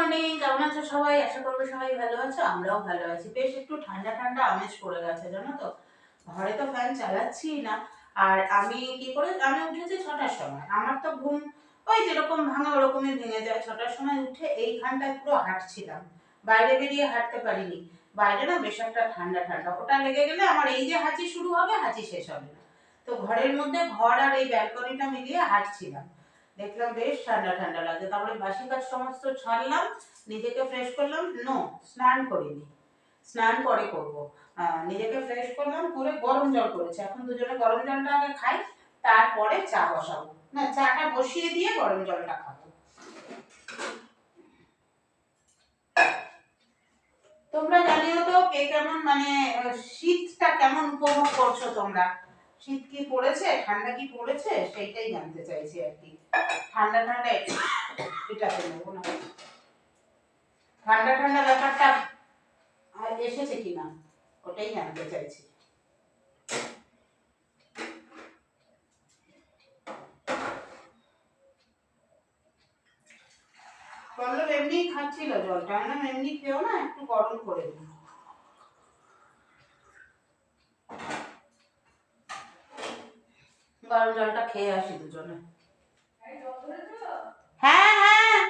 Morning কেমন আছো সবাই? আশা করব সবাই ভালো আছো, আমরাও ভালো আছি। বেশ একটু ঠান্ডা ঠান্ডা আমেজ পড়ে গেছে, জানো তো? ঘরে তো ফ্যান চালাচ্ছি না। আর আমি কি করে, আমি উঠেছি ছটার সময়। আমার তো ঘুম ওই যেরকম ভাঙা, ওরকমই ভেঙে যায়। ছটার সময় উঠে এইখানটায় পুরো হাঁটছিলাম। বাইরে বেরিয়ে হাঁটতে পারিনি। বাইরে না বেশ একটা ঠান্ডা ঠান্ডা। ওটা লেগে গেলে আমার এই যে হাঁচি শুরু হবে, হাঁচি শেষ হবে তো ঘরের মধ্যে ঘর আর এই ব্যালকনিটা মিলিয়ে হাঁটছিলাম। দেখলাম বেশ ঠান্ডা ঠান্ডা লাগছে। তারপরে বাসি কাজ সমস্ত ছাড়লাম, নিজেকে ফ্রেশ করলাম। নো স্নান করিনি। স্নান পরে করব। নিজেকে ফ্রেশ করলাম, করে গরম জল করেছি। এখন দুজনে গরম জলটা আগে খাই, তারপরে চা বসাবো। না, চাটা বসিয়ে দিয়ে গরম জলটা খাব। তোমরা জানিও তো কে কেমন মানে শীতটা কেমন উপভোগ করছ তোমরা? শীত কি পড়েছে ঠান্ডা কি পড়েছে সেইটাই জানতে চাইছি আর কি। ঠান্ডা ঠান্ডা এটা- এটাতে নেব না। ঠান্ডা ঠান্ডা ব্যাপারটা এসেছে কিনা ওটাই জানতে চাইছি। পল্লব এমনি জলটা বললাম, এমনি খেও না একটু গরম করে দিই। গরম জলটা খেয়ে আসি দুজনে। হ্যাঁ হ্যাঁ।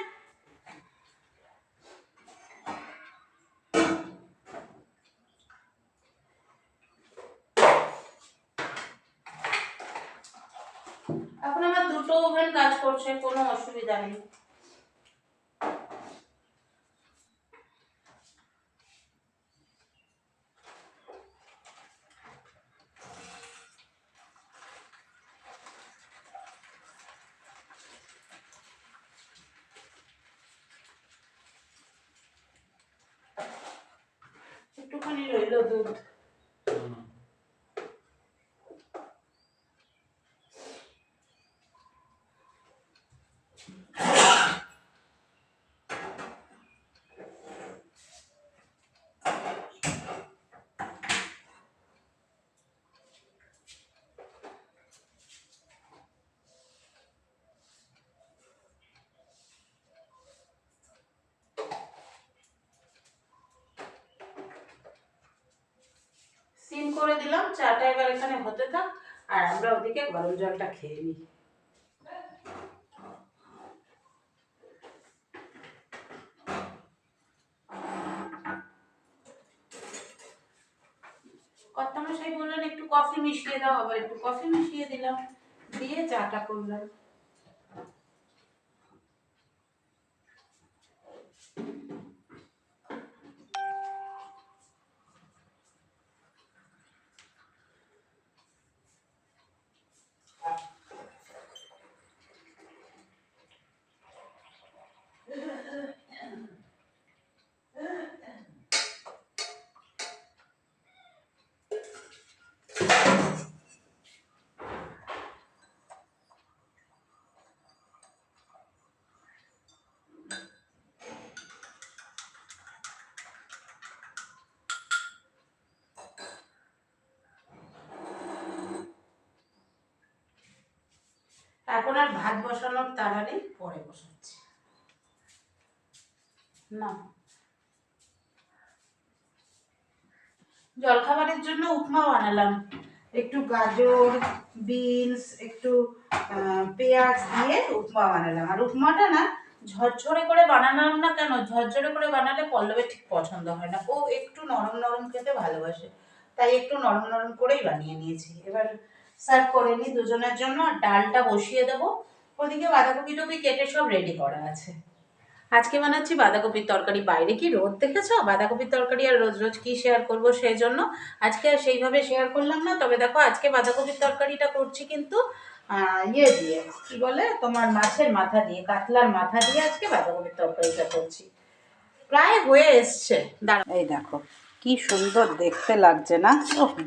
এখন আমার দুটো ওভেন কাজ করছে কোনো অসুবিধা নেই। সিম করে দিলাম, চাটা এবার এখানে হতে থাক, আর আমরা ওদিকে গরম জলটা খেয়ে নিই। কর্তামশাই বললেন একটু কফি মিশিয়ে দাও। আবার একটু কফি মিশিয়ে দিলাম। দিয়ে চাটা করলাম। আর ভাত বসানোর তাড়া পরে বসাচ্ছি। না। জলখাবারের জন্য উপমা বানালাম একটু গাজর, বিনস, একটু পেঁয়াজ দিয়ে উপমা বানালাম। আর উপমাটা না, ঝরঝরে করে বানালাম না কেন? ঝরঝরে করে বানালে পল্লবের ঠিক পছন্দ হয় না। ও একটু নরম নরম খেতে ভালোবাসে। তাই একটু নরম নরম করেই বানিয়ে নিয়েছি। এবার সার্ভ করে নিই দুজনের জন্য, আর ডালটা বসিয়ে দেবো। ওদিকে বাঁধাকপি টপি কেটে সব রেডি করা আছে। আজকে বানাচ্ছি বাঁধাকপির তরকারি। বাইরে কি রোদ দেখেছ? বাঁধাকপির তরকারি আর রোজ রোজ কি শেয়ার করব সেই জন্য। আজকে আর সেইভাবে শেয়ার করলাম না, তবে দেখো আজকে বাঁধাকপির তরকারিটা করছি কিন্তু ইয়ে দিয়ে, কি বলে? তোমার মাছের মাথা দিয়ে, কাতলার মাথা দিয়ে আজকে বাঁধাকপির তরকারিটা করছি। প্রায় হয়ে এসছে। দাঁড়া এই দেখো, কি সুন্দর দেখতে লাগছে না?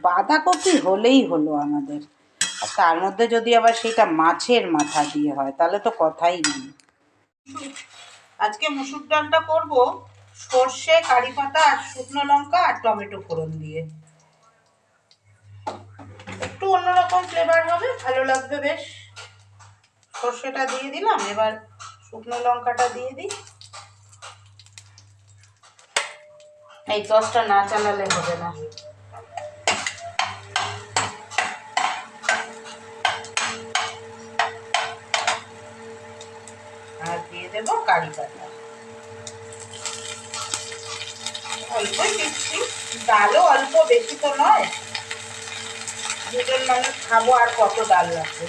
বাঁধাকপি হলেই হলো আমাদের। আর তার মধ্যে যদি আবার সেটা মাছের মাথা দিয়ে হয়, তাহলে তো কথাই নেই। আজকে মুসুর ডালটা করব সর্ষে, কারি পাতা, আর শুকনো লঙ্কা আর টমেটো ফোড়ন দিয়ে। একটু অন্যরকম ফ্লেভার হবে, ভালো লাগবে বেশ। সর্ষেটা দিয়ে দিলাম, এবার শুকনো লঙ্কাটা দিয়ে দিই। এই টসটা না চালালে হবে না। কারি পাতা অল্পই দিচ্ছি ডালও অল্প, বেশি তো নয়। দুজন মানুষ খাব আর কত ডাল লাগবে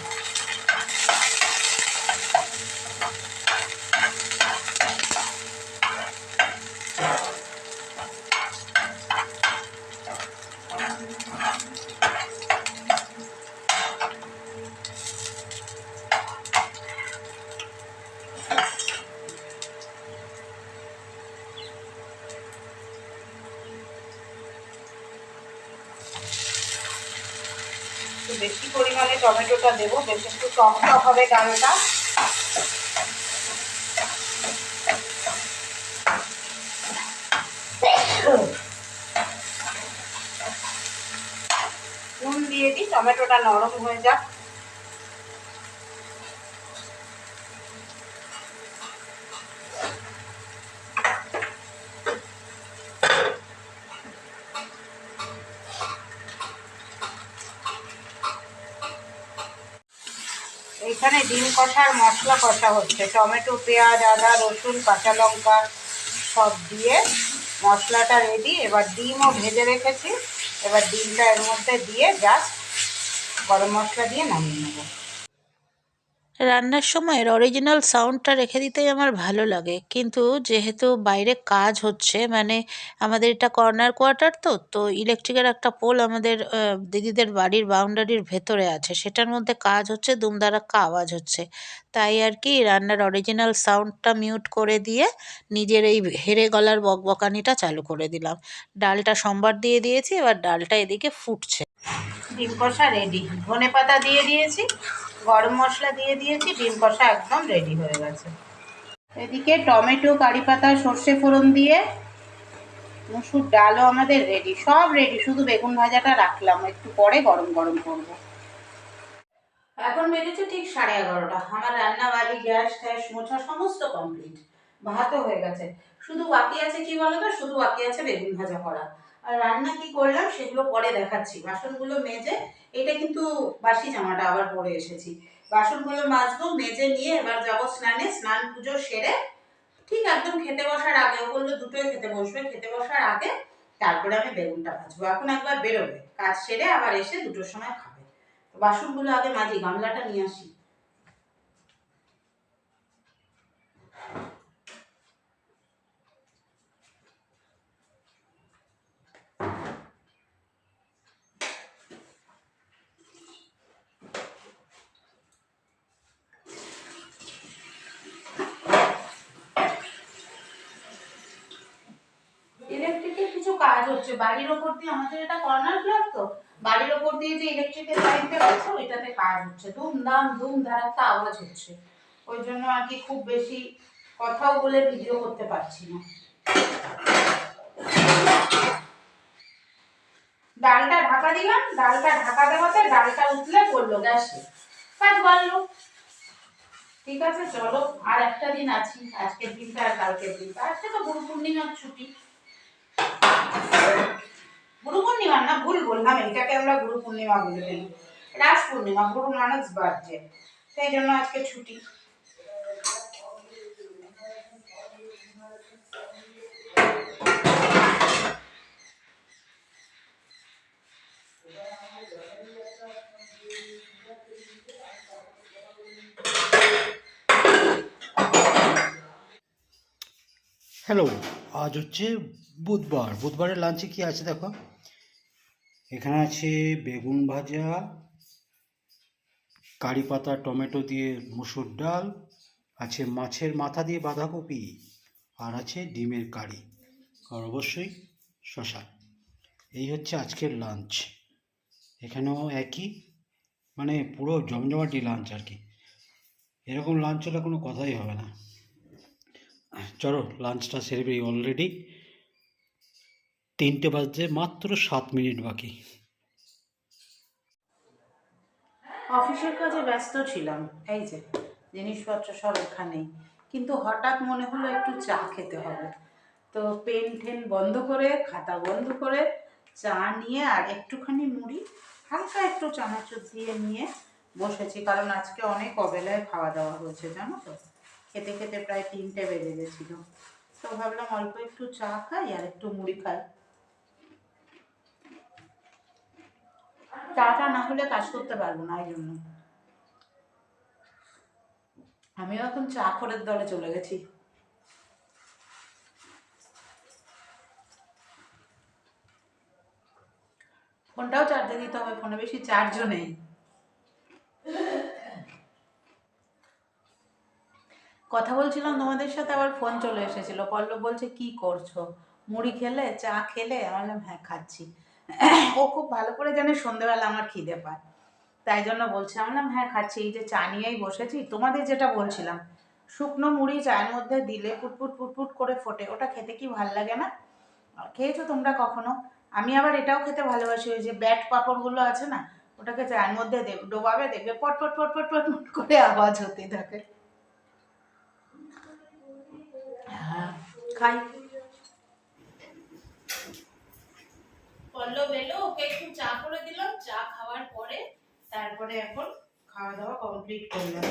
একটু বেশি পরিমাণে টমেটোটা দেবো, বেশ একটু টক টক হবে ডালটা নুন দিয়ে দিই, টমেটোটা নরম হয়ে যাক। এইখানে ডিম কষার মশলা কষা হচ্ছে। টমেটো, পেঁয়াজ, আদা, রসুন, কাঁচা লঙ্কা সব দিয়ে মশলাটা রেডি এবার ডিমও ভেজে রেখেছি। এবার ডিমটা এর মধ্যে দিয়ে জাস্ট গরম মশলা দিয়ে নামিয়ে নেব। রান্নার সময়ের অরিজিনাল সাউন্ডটা রেখে দিতেই আমার ভালো লাগে। কিন্তু যেহেতু বাইরে কাজ হচ্ছে মানে আমাদের এটা কর্নার কোয়ার্টার তো তো ইলেকট্রিকের একটা পোল আমাদের দিদিদের বাড়ির বাউন্ডারির ভেতরে আছে। সেটার মধ্যে কাজ হচ্ছে দুমদারাক্কা আওয়াজ হচ্ছে। তাই আর কি রান্নার অরিজিনাল সাউন্ডটা মিউট করে দিয়ে নিজের এই হেরে গলার বকবকানিটা চালু করে দিলাম। ডালটা সম্বার দিয়ে দিয়েছি, এবার ডালটা এদিকে ফুটছে। ডিম কষা রেডি ধনে পাতা দিয়ে দিয়েছি। গরম মশলা দিয়ে দিয়েছি, ডিম কষা একদম রেডি হয়ে গেছে। এদিকে টমেটো, কারি পাতা, সর্ষে ফোড়ন দিয়ে মুসুর ডালও আমাদের রেডি সব রেডি শুধু বেগুন ভাজাটা রাখলাম, একটু পরে গরম গরম করব। এখন বেজেছে ঠিক সাড়ে এগারোটা, আমার রান্না বাড়ি, গ্যাস, ট্যাস, মোছা সমস্ত কমপ্লিট ভাতও হয়ে গেছে। শুধু বাকি আছে কি বলতো? শুধু বাকি আছে বেগুন ভাজা করা। আর রান্না কি করলাম সেগুলো পরে দেখাচ্ছি। বাসনগুলো মেজে এটা কিন্তু বাসি জামাটা আবার পরে এসেছি। বাসনগুলো মাজবো, মেজে নিয়ে এবার যাব স্নানে। স্নান, পুজো সেরে ঠিক একদম খেতে বসার আগে, ও বলল দুটোই খেতে বসবে, খেতে বসার আগে তারপরে আমি বেগুনটা ভাজবো। এখন একবার বেরোবে, কাজ সেরে আবার এসে দুটোর সময় খাবে। বাসনগুলো আগে মাঝি গামলাটা নিয়ে আসি ইলেকট্রিকের কিছু কাজ হচ্ছে। বাড়ির ওপর দিয়ে আমাদের এটা কর্নার ফ্ল্যাট তো? বাড়ির ওপর দিয়ে যে ইলেকট্রিকের লাইনটা গেছে ওইটাতে কাজ হচ্ছে। ধুমধাম ধুম ধারাক্কা আওয়াজ হচ্ছে। ওই জন্য আর কি খুব বেশি কথাও বলে ভিডিও করতে পারছি না। ডালটা ঢাকা দিলাম। ডালটা ঢাকা দেওয়াতে ডালটা উঠলে পড়ল গ্যাসে কাজ বাড়লো। ঠিক আছে, চলো। আর একটা দিন আছি। আজকের দিনটা আর কালকের দিনটা আজকে তো গুরু পূর্ণিমার ছুটি। গুরু পূর্ণিমা না ভুল বললাম, এটাকে আমরা গুরু পূর্ণিমা বলে ফেলি রাস পূর্ণিমা গুরু নানক বার্থডে সেই জন্য আজকে ছুটি। হ্যালো আজ হচ্ছে বুধবার। বুধবারের লাঞ্চে কি আছে দেখো? এখানে আছে বেগুন ভাজা, কারি পাতা, টমেটো দিয়ে মুসুর ডাল, আছে মাছের মাথা দিয়ে বাঁধাকপি, আর আছে ডিমের কারি, আর অবশ্যই শশা এই হচ্ছে আজকের লাঞ্চ এখানেও একই মানে পুরো জমজমাটি লাঞ্চ আর কি। এরকম লাঞ্চ হলে কোনো কথাই হবে না। চলো লাঞ্চটা সেরে বেরি অলরেডি তিনটে বাজতে মাত্র সাত মিনিট বাকি। অফিসের কাজে ব্যস্ত ছিলাম, এই যে জিনিসপত্র সব এখানেই। কিন্তু হঠাৎ মনে হলো একটু চা খেতে হবে। তো পেন টেন বন্ধ করে, খাতা বন্ধ করে, চা নিয়ে আর একটুখানি মুড়ি, হালকা একটু চানাচুর দিয়ে নিয়ে বসেছি। কারণ আজকে অনেক অবেলায় খাওয়া দাওয়া হয়েছে, জানো তো? খেতে খেতে প্রায় তিনটে বেজে গেছিল। তো ভাবলাম অল্প একটু চা খাই আর একটু মুড়ি খাই। চাটা না হলে কাজ করতে পারব না এই জন্য। আমিও এখন চা খরের দলে চলে গেছি। ফোনটাও চার্জে দিতে হবে, ফোনে বেশি চার্জও নেই। কথা বলছিলাম তোমাদের সাথে, আবার ফোন চলে এসেছিল। পল্লব বলছে, কি করছ? মুড়ি খেলে? চা খেলে? আমি হ্যাঁ খাচ্ছি। ও খুব ভালো করে জানে, সন্ধেবেলা আমার খিদে পায়। তাই জন্য বলছে, আমি হ্যাঁ খাচ্ছি। এই যে চা নিয়েই বসেছি। তোমাদের যেটা বলছিলাম, শুকনো মুড়ি চায়ের মধ্যে দিলে পুটপুট পুটপুট করে ফোটে। ওটা খেতে কি ভালো লাগে না? খেয়েছো তোমরা কখনো? আমি আবার এটাও খেতে ভালোবাসি, ওই যে ব্যাট পাঁপড়গুলো আছে না, ওটাকে চায়ের মধ্যে ডোবাবে দেখবে পট পট পট পট পট করে আওয়াজ হতে থাকে। খাই। পল্লব এলো, ওকে একটু চা করে দিলাম। চা খাওয়ার পরে তারপরে এখন খাওয়া দাওয়া কমপ্লিট করলাম।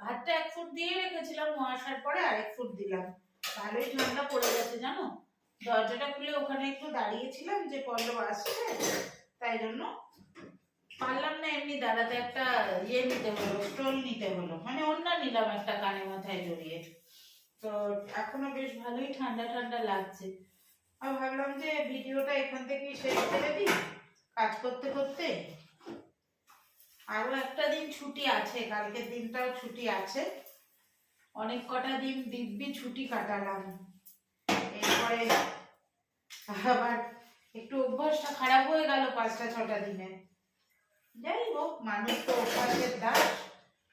ভাতটা এক ফুট দিয়ে রেখেছিলাম আসার পরে আরেক ফুট দিলাম। ভালোই ঠান্ডা পড়ে গেছে, জানো? দরজাটা খুলে ওখানে একটু দাঁড়িয়েছিলাম যে পল্লব আসছে, তাই জন্য পারলাম না এমনি দাঁড়াতে। একটা ইয়ে নিতে হলো স্টোল নিতে হলো। মানে অন্য নিলাম একটা কানে মাথায় জড়িয়ে। তো এখনও বেশ ভালোই ঠান্ডা ঠান্ডা লাগছে। আমি ভাবলাম যে ভিডিওটা এখান থেকেই শেষ করে দিই, কাজ করতে করতে। আরও একটা দিন ছুটি আছে, কালকের দিনটাও ছুটি আছে। অনেক কটা দিন দিব্যি ছুটি কাটালাম। এরপরে আবার একটু অভ্যাসটা খারাপ হয়ে গেল পাঁচটা, ছটা দিনে। যাই হোক, মানুষ তো অভ্যাসের দাস,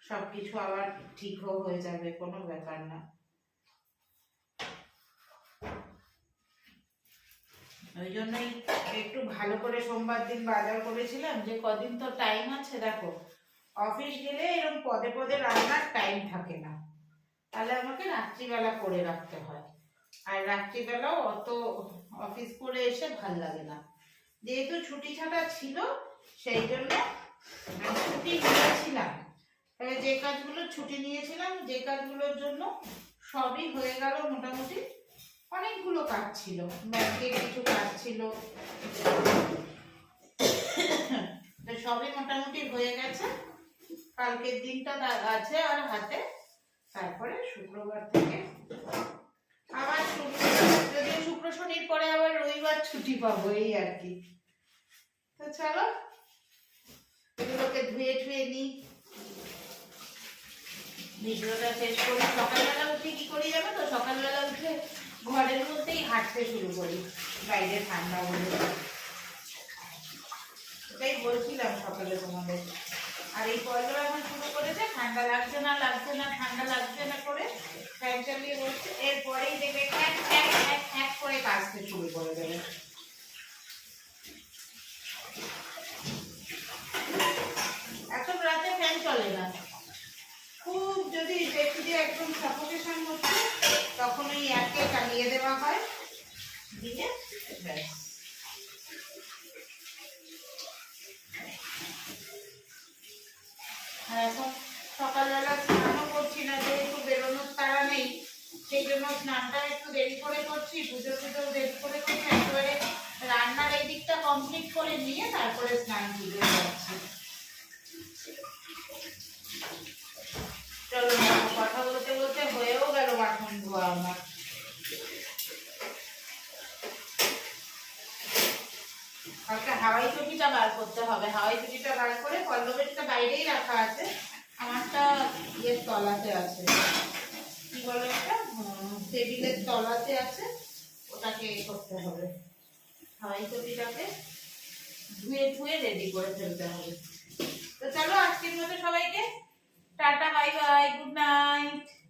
সবকিছু আবার ঠিকও হয়ে যাবে, কোনো ব্যাপার না। ওই জন্যই একটু ভালো করে সোমবার দিন বাজার করেছিলাম যে কদিন তো টাইম আছে, দেখো অফিস গেলে এরকম পদে পদে রান্নার টাইম থাকে না। তাহলে আমাকে রাত্রিবেলা করে রাখতে হয়। আর রাত্রিবেলাও অত অফিস করে এসে ভালো লাগে না। যেহেতু ছুটি ছাটা ছিল, সেই জন্য ছুটি নিয়েছিলাম। যে কাজগুলো ছুটি নিয়েছিলাম, যে কাজগুলোর জন্য সবই হয়ে গেল মোটামুটি। অনেকগুলো কাজ ছিল। ব্যাংকের কিছু কাজ ছিল। তো সবই মোটামুটি হয়ে গেছে। কালকের দিনটা আছে আর হাতে। তারপরে শুক্রবার থেকে আবার যদি শুক্র শনির পরে আবার রবিবার ছুটি পাবো এই আর কি। তো চলো, এগুলোকে ধুয়ে ঠুয়ে নিই। ভিডিওটা শেষ করি। সকালবেলা উঠে কি করি যাবে তো? সকালবেলা উঠে ঘরের মধ্যেই হাঁটতে শুরু করি, বাইরে ঠান্ডা বলে এটাই বলছিলাম সকালে তোমাদের। আর এই পয়লা এখন শুরু করেছে, ঠান্ডা লাগছে না লাগছে না, ঠান্ডা লাগছে না করে ফ্যান চালিয়ে বসছে। এরপরেই দেখবে খ্যাক খ্যাক খ্যাক খ্যাক করে কাজতে শুরু করে দেবে। এখন রাতে ফ্যান চলে না। খুব যদি দেখি যে একদম সাফোকেশন হচ্ছে তখন ওই একে চালিয়ে দেওয়া হয়। দিয়ে এখন সকালবেলা স্নানও করছি না, যেহেতু বেরোনোর তারা নেই সেই জন্য স্নানটা একটু দেরি করে করছি, পুজো পুজো দেরি করে করছি, একেবারে রান্নার এই দিকটা কমপ্লিট করে নিয়ে তারপরে স্নান পুজো যাচ্ছি চলো না, কথা বলতে বলতে হয়েও গেল বাসন ধোয়া আমার একটা হাওয়াই চটিটা বার করতে হবে। হাওয়াই চটিটা বার করে পল্লবেরটা বাইরেই রাখা আছে। আমারটা ইয়ের তলাতে আছে। কি বলে উম, টেবিলের তলাতে আছে। ওটাকে করতে হবে। হাওয়াই চটিটাকে ধুয়ে ধুয়ে রেডি করে ফেলতে হবে। তো চলো আজকের মতো সবাইকে। Tata bye bye good night.